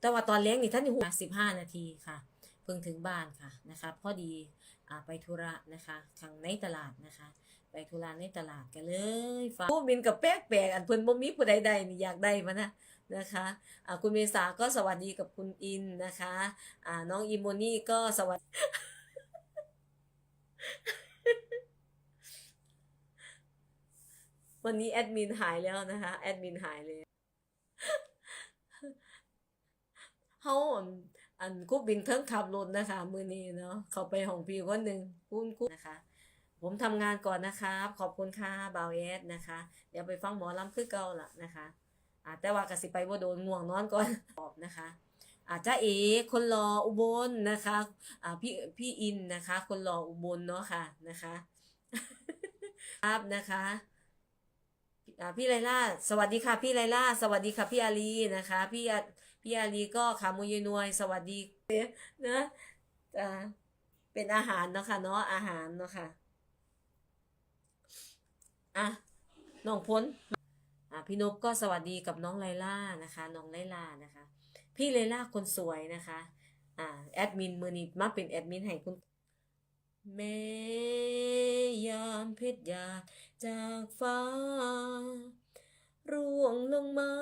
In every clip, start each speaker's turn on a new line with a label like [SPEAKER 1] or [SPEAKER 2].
[SPEAKER 1] แต่ว่าตอนเลี้ยงนี่ท่านอยู่สิบห้านาทีค่ะ เพิ่งถึงบ้านค่ะนะคะพอดีอไปธุระนะคะทางในตลาดนะคะ ไปธุระในตลาดกันเลยฟ้าผู้บินกับแป๊กแปลกอันเพิ่นบ่มีผู้ใดใดนี่อยากได้มานะนะคะอ่าคุณเมษาก็สวัสดีกับคุณอินนะคะอ่าน้องอีโมนี่ก็สวัสดีวันนี้แอดมินหายแล้วนะคะแอดมินหายเลย เฮาอันกูบินเทิงขับรถนะคะ มือนี้เนาะเขาไปห้องพี่คนหนึ่งคุณกูนะคะ ผมทำงานก่อนนะครับขอบคุณค่ะบาวเอสนะคะ เดี๋ยวไปฟังหมอลำคือเก่าละนะคะอ่าแต่ว่ากสิไปบ่าโดนง่วงนอนก่อนตอบนะคะอาจ้าเอคนรออุบลนะคะอ่าพี่พี่อินนะคะ คนรออุบลเนาะค่ะนะคะครับนะคะอ่าพี่ไลล่า สวัสดีค่ะ พี่ไลล่า สวัสดีค่ะ พี่อาลีนะคะ พี่ พี่อาลีก็ขามุยนวย สวัสดีนะเป็นอาหารเนาะค่ะเนาะอาหารเนาะค่ะอะน้องพ้นอะพี่นกก็สวัสดีกับน้องไลล่านะคะน้องไลล่านะคะ พี่ไลล่าคนสวยนะคะอ่าแอดมินมือนี้มาเป็นแอดมินให้คุณแม่ยามเพชรยาจากฟ้า ร่วงลงมา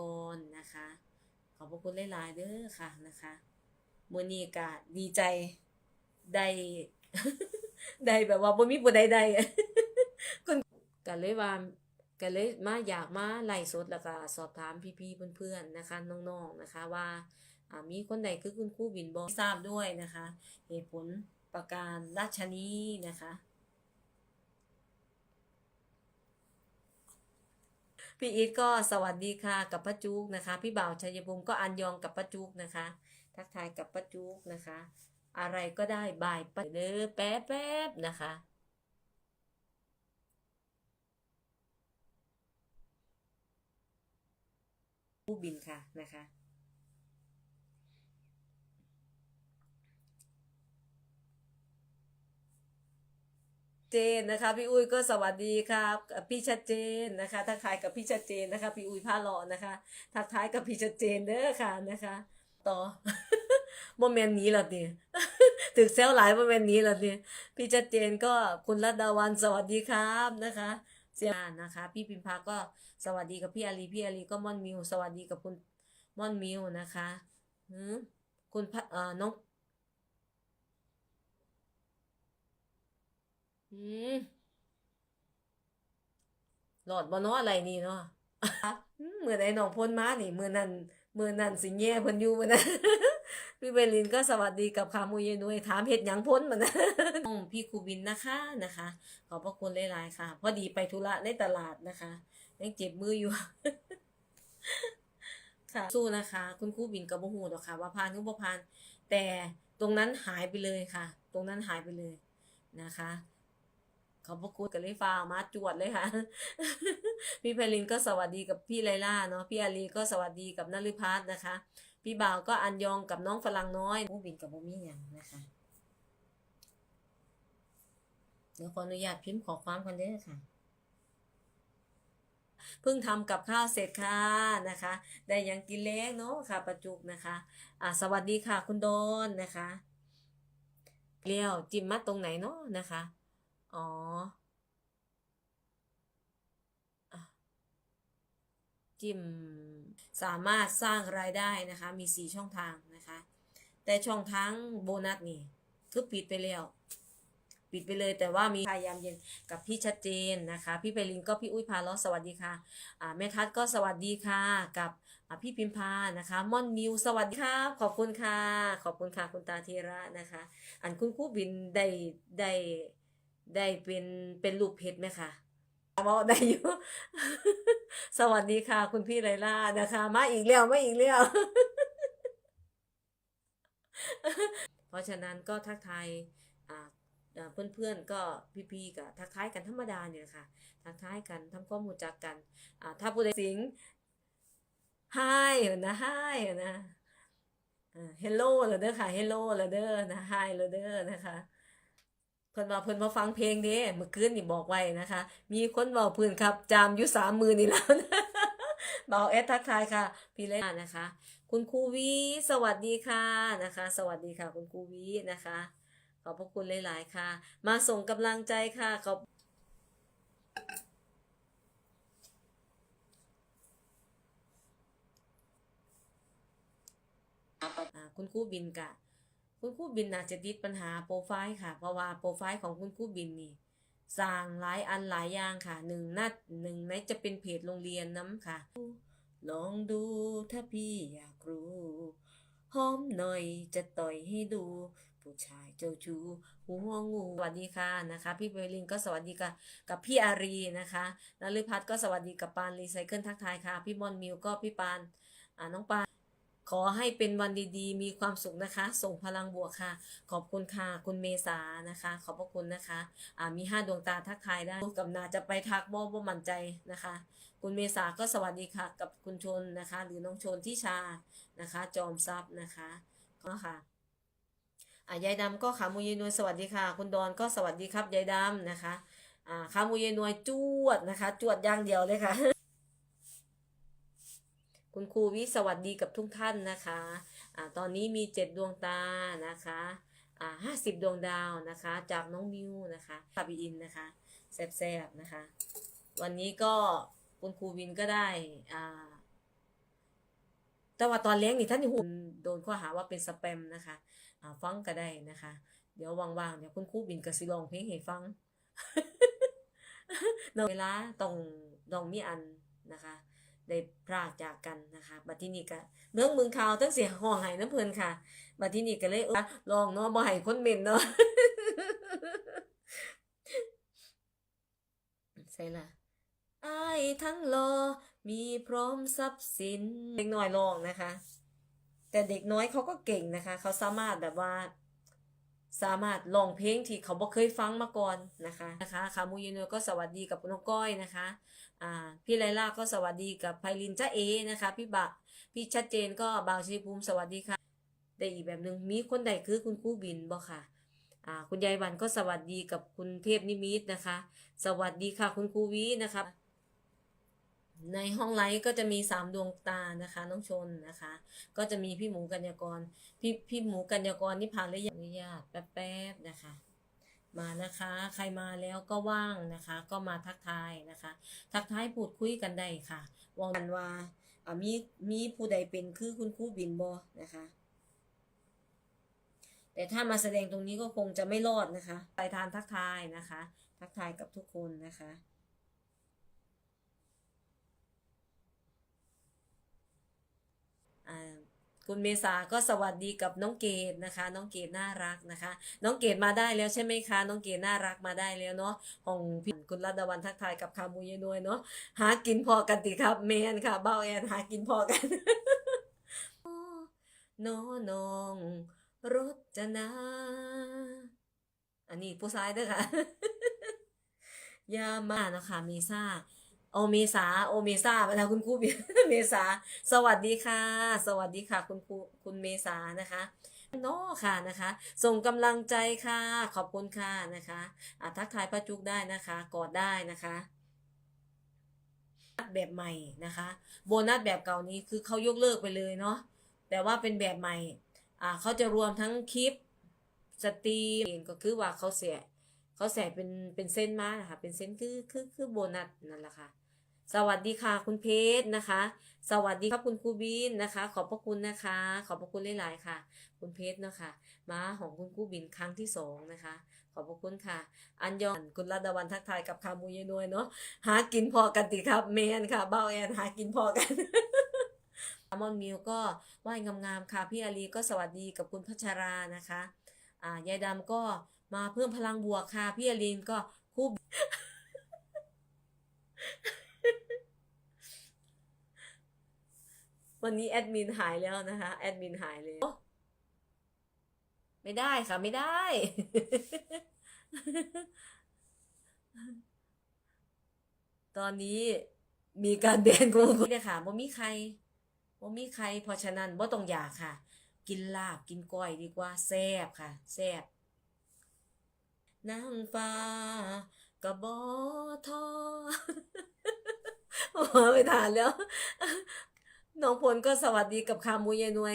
[SPEAKER 1] ก่อนนะคะ ขอบพระคุณหลายๆเด้อค่ะนะคะมือนี้ก็ดีใจได้ได้แบบว่าบ่มีผู้ใดได้ก็เลยว่าก็เลยมาอยากมาไล่สดแล้วก็สอบถามพี่ๆเพื่อนๆนะคะน้องๆนะคะว่าอ่ามีคนใดคือคุณครูบินบอทราบด้วยนะคะ เหตุผลประการราชนีนะคะ พี่อีทก็สวัสดีค่ะกับป้าจุกนะคะ พี่บ่าวชัยภูมิก็อันยองกับป้าจุกนะคะ ทักทายกับป้าจุกนะคะ อะไรก็ได้บายไปเด้อแป๊บแป๊บๆนะคะผู้บินค่ะนะคะ เจนนะคะ พี่อุ้ยก็สวัสดีครับพี่ชัดเจนนะคะทักทายกับพี่ชัดเจนนะคะ พี่อุ้ยผ้าหล่อนะคะทักทายกับพี่ชัดเจนเด้อค่ะนะคะ ต่อโมเมนต์นี้ละดิถึกเซลหลายโมเมนต์นี้ละดิพี่ชัดเจนก็คุณรัตดาวันสวัสดีครับนะคะเสียนะคะ พี่พิมพาก็สวัสดีกับพี่อาลีพี่อาลีก็ม่อนมิวสวัสดีกับคุณม่อนมิวนะคะคุณพะเอ่อน้อง อืมหลอดบ่เนาะอะไรนี่เนาะอืมมื่อใดน้องพ้นมานี่เมื่อนั้นเมื่อนั้นสิแย่เพิ่นอยู่มื้อนั้นพี่เบลินก็สวัสดีกับขามูเยนุยถามเฮ็ดหยังพ้นมื้อนั้นน้องพี่ครูบินนะคะนะคะ ขอบพระคุณหลายๆค่ะ พอดีไปธุระในตลาดนะคะยังเจ็บมืออยู่ค่ะสู้นะคะ คุณครูบินกับบ่ฮู้ดอกค่ะ ว่าผ่านหรือบ่ผ่าน แต่ตรงนั้นหายไปเลยค่ะ ตรงนั้นหายไปเลยนะคะ ขอบพระคุณกันเลยฟ้าวมาจวดเลยค่ะ พี่ไพลินก็สวัสดีกับพี่ไลล่าเนาะพี่อาลีก็สวัสดีกับนฤพัฒน์นะคะ พี่บ่าวก็อันยองกับน้องฝรั่งน้อยผู้บินกับบ่มีหยังนะคะเดี๋ยวขออนุญาตพิมพ์ขอความกันเด้อค่ะเพิ่งทำกับข้าวเสร็จค่ะนะคะ ได้หยังกินเล็กเนาะค่ะประจุกนะคะอ่าสวัสดีค่ะคุณโดนนะคะเลี้ยวจิ้มมัดตรงไหนเนาะนะคะ อ๋อจิมสามารถสร้างรายได้นะคะ มีสี่ช่องทางนะคะ แต่ช่องทางโบนัสนี่คือปิดไปแล้ว ปิดไปเลยแต่ว่ามีพยายามเย็นกับพี่ชัดเจนนะคะ พี่ไพลินก็พี่อุ้ยพาล้อสวัสดีค่ะอ่าแม่ทัศก็สวัสดีค่ะ กับพี่พิมพานะคะม่อนมิวสวัสดีครับขอบคุณค่ะ ขอบคุณค่ะคุณตาเทระนะคะ อันคุณครู่บินได้ได้ ได้เป็นเป็นลูกเพชรไหมคะบอกได้อยู่ สวัสดีค่ะ คุณพี่ไลล่านะคะ มาอีกแล้วมาอีกแล้ว เพราะฉะนั้นก็ทักทายอ่าอ่าเพื่อนๆก็พี่ๆก็ทักทายกันธรรมดาเนี่ยค่ะ ทักทายกันทำความรู้จักกันอ่าถ้าผู้ใดสิงไฮนะไฮนะเฮลโลเลยเด้อค่ะเฮลโลเลยเด้อนะไฮเลยเด้อนะคะ เพิ่นว่าเพิ่นมาฟังเพลงเด้เมื่อคืนนี่บอกไว้นะคะ มีคนเว้าพื้นครับ จามอยู่สามมือนี่แล้วนะเบาเอสทักทายค่ะ พี่เล็กนะคะ คุณครูวีสวัสดีค่ะนะคะ สวัสดีค่ะ คุณครูวีนะคะ ขอบพระคุณหลาย ๆ ค่ะ มาส่งกำลังใจค่ะขอบคุณครูบินกะ คุณครูบินน่าจจะติดปัญหาโปรไฟล์ค่ะ เพราะว่าโปรไฟล์ของคุณครูบินนี่สร้างหลายอันหลายอย่างค่ะหนึ่งนัดหนึ่งในจะเป็นเพจโรงเรียนน้ำค่ะ ลองดูถ้าพี่อยากรู้หอมหน่อยจะต่อยให้ดู ผู้ชายเจ้าชู้หัวงูสวัสดีค่ะนะคะ พี่เบลินก็สวัสดีค่ะกับพี่อารีนะคะนฤพัฒน์ก็สวัสดีกับปานรีไซเคิลทักทายค่ะ พี่บอลมิวก็พี่ปานอ่าน้องปาน ขอให้เป็นวันดีๆ มีความสุขนะคะ ส่งพลังบวกค่ะ ขอบคุณค่ะ คุณเมษานะคะ ขอบพระคุณนะคะอ่ามีห้าดวงตาทักทายได้กับนาจะไปทักบ่บ่มั่นใจนะคะ คุณเมษาก็สวัสดีค่ะ กับคุณชนนะคะ หรือน้องชนที่ชานะคะ จอมทรัพย์นะคะก็ค่ะอ่ายายดำก็ขามูยายนวลสวัสดีค่ะ คุณดอนก็สวัสดีครับยายดำนะคะอ่าขามูยนวลจวดนะคะ จวดอย่างเดียวเลยค่ะ คุณครูวิสวัสดีกับทุกท่านนะคะอ่าตอนนี้มีเจ็ดดวงตานะคะอ่าห้าสิบดวงดาวนะคะ จากน้องมิวนะคะคาบีอินนะคะแซบๆนะคะ วันนี้ก็คุณครูวินก็ได้อ่าแต่ว่าตอนเลี้ยงนี่ท่านหุ่นโดนข้อหาว่าเป็นสแปมนะคะอ่าฟังก็ได้นะคะ เดี๋ยวว่างๆเดี๋ยวคุณครูบินก็สิลองเพลงให้ฟังเนเวลาต้องต้องมีอันนะคะ ได้พรากจากกันนะคะบัดที่นี่ก็เรื่องเมืองข่าวทั้งเสียห้องไห้น้ำเพลินค่ะบัดที่นี่ก็เลยเออลองเนาะบ่ให้คนเม็นเนาะใส่ละอายทั้งรอมีพร้อมทรัพย์สินเด็กน้อยลองนะคะ แต่เด็กน้อยเขาก็เก่งนะคะ เขาสามารถแบบว่า สามารถร้องเพลงที่เขาบ่เคยฟังมาก่อนนะคะนะคะขามูยินก็สวัสดีกับน้องก้อยนะคะอ่าพี่ไลล่าก็สวัสดีกับไพลินจ้าเอนะคะพี่บะพี่ชัดเจนก็บาวชีภูมิสวัสดีค่ะได้อีกแบบหนึ่งมีคนใดคือคุณครู่บินบ่ค่ะอ่าคุณยายวันก็สวัสดีกับคุณเทพนิมิตนะคะ สวัสดีค่ะคุณครูวีนะคะ ในห้องไลฟ์ก็จะมีสามดวงตานะคะ น้องชนนะคะ ก็จะมีพี่หมูกัญญากร พี่พี่หมูกัญญากรนี่ผ่านระยะอนุญาตแป๊บๆนะคะ มานะคะ ใครมาแล้วก็ว่างนะคะ ก็มาทักทายนะคะ ทักทายพูดคุยกันได้ค่ะวองกันว่าอ่ามีมีผู้ใดเป็นคือคุณครูบินบอนะคะ แต่ถ้ามาแสดงตรงนี้ก็คงจะไม่รอดนะคะ ไปทานทักทายนะคะ ทักทายกับทุกคนนะคะ อ่า คุณเมษาก็สวัสดีกับน้องเกดนะคะ น้องเกดน่ารักนะคะ น้องเกดมาได้แล้วใช่ไหมคะ น้องเกดน่ารักมาได้แล้วเนาะของพี่คุณรัตวันทักทายกับคามูยนวยเนาะหากินพอกันติครับเมนค่ะเบ้าแอนหากินพอกันโนนองรจนาอันนี้ผู้ชายด้วยค่ะยามาเนาะค่ะเมษา โอเมษาโอเมษาไปแล้วคุณครูเมษา สวัสดีค่ะ สวัสดีค่ะ คุณครูคุณเมษานะคะโน่ค่ะนะคะ ส่งกำลังใจค่ะ ขอบคุณค่ะนะคะอะทักทายป้าจุกได้นะคะกอดได้นะคะแบบใหม่นะคะ โบนัสแบบเก่านี้คือเขายกเลิกไปเลยเนาะแต่ว่าเป็นแบบใหม่อ่าเขาจะรวมทั้งคลิปสตรีมก็คือว่าเขาเสียเขาแสเป็นเป็นเส้นมานะคะเป็นเส้นคือคือคือโบนัสนั่นแหละค่ะ สวัสดีค่ะคุณเพชรนะคะ สวัสดีครับคุณครูบินนะคะ ขอบพระคุณนะคะ ขอบพระคุณหลายๆค่ะ คุณเพชรเนาะคะมาของคุณครูบินครั้งที่สองนะคะ ขอบพระคุณค่ะ อันยองคุณรัตวันทักทายกับคามูยนวยเนาะหากินพอกันติครับเมนค่ะเบ้าแอนหากินพอกันมอนมิวก็ไหว้งามๆค่ะพี่อาลีก็สวัสดีกับคุณพัชรานะคะอ่ายายดำก็มาเพิ่มพลังบวกค่ะพี่อาลีนก็คู่ วันนี้แอดมินหายแล้วนะคะ แอดมินหายเลยไม่ได้ค่ะ ไม่ได้ ตอนนี้มีการแบนกูเนี่ยค่ะบ่มีใครบ่มีใครเพราะฉะนั้นบ่ต้องอยากค่ะ กินลาบกินก้อยดีกว่าแซ่บค่ะแซ่บนางฟ้ากระบอทอโอ้ไม่ทานแล้ว น้องพลก็สวัสดีกับขาหมูยายนวย